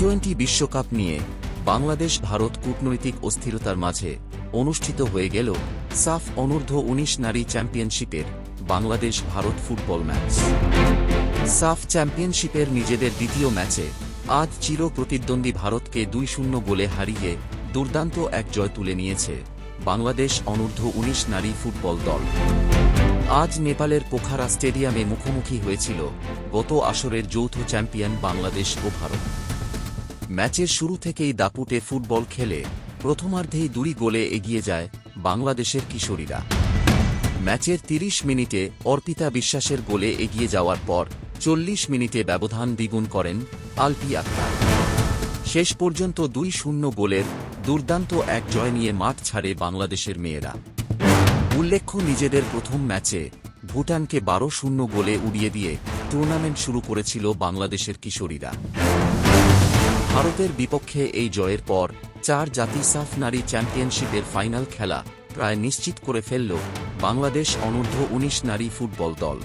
Twenty বিশ্বকাপ নিয়ে বাংলাদেশ ভারত কূটনৈতিক অস্থিরতার মাঝে অনুষ্ঠিত হয়ে গেল সাফ অনূর্ধ্ব উনিশ নারী চ্যাম্পিয়নশিপের বাংলাদেশ ভারত ফুটবল ম্যাচ। সাফ চ্যাম্পিয়নশিপের নিজেদের দ্বিতীয় ম্যাচে আজ চির প্রতিদ্বন্দ্বী ভারতকে দুই শূন্য গোলে হারিয়ে দুর্দান্ত এক জয় তুলে নিয়েছে বাংলাদেশ অনূর্ধ্ব উনিশ নারী ফুটবল দল। আজ নেপালের পোখারা স্টেডিয়ামে মুখোমুখি হয়েছিল গত আসরের যৌথ চ্যাম্পিয়ন বাংলাদেশ ও ভারত। ম্যাচের শুরু থেকেই দাপুটে ফুটবল খেলে প্রথমার্ধেই দুই গোলে এগিয়ে যায় বাংলাদেশের কিশোরীরা। ম্যাচের ৩০ মিনিটে অর্পিতা বিশ্বাসের গোলে এগিয়ে যাওয়ার পর চল্লিশ মিনিটে ব্যবধান দ্বিগুণ করেন আলপি আক্তার। শেষ পর্যন্ত দুই শূন্য গোলের দুর্দান্ত এক জয় নিয়ে মাঠ ছাড়ে বাংলাদেশের মেয়েরা। উল্লেখ্য, নিজেদের প্রথম ম্যাচে ভুটানকে বারো শূন্য গোলে উড়িয়ে দিয়ে টুর্নামেন্ট শুরু করেছিল বাংলাদেশের কিশোরীরা। ভারতের বিপক্ষে এই জয়ের পর চার জাতি সাফ নারী চ্যাম্পিয়নশিপের ফাইনাল খেলা প্রায় নিশ্চিত করে ফেলল বাংলাদেশ অনূর্ধ্ব উনিশ নারী ফুটবল দল।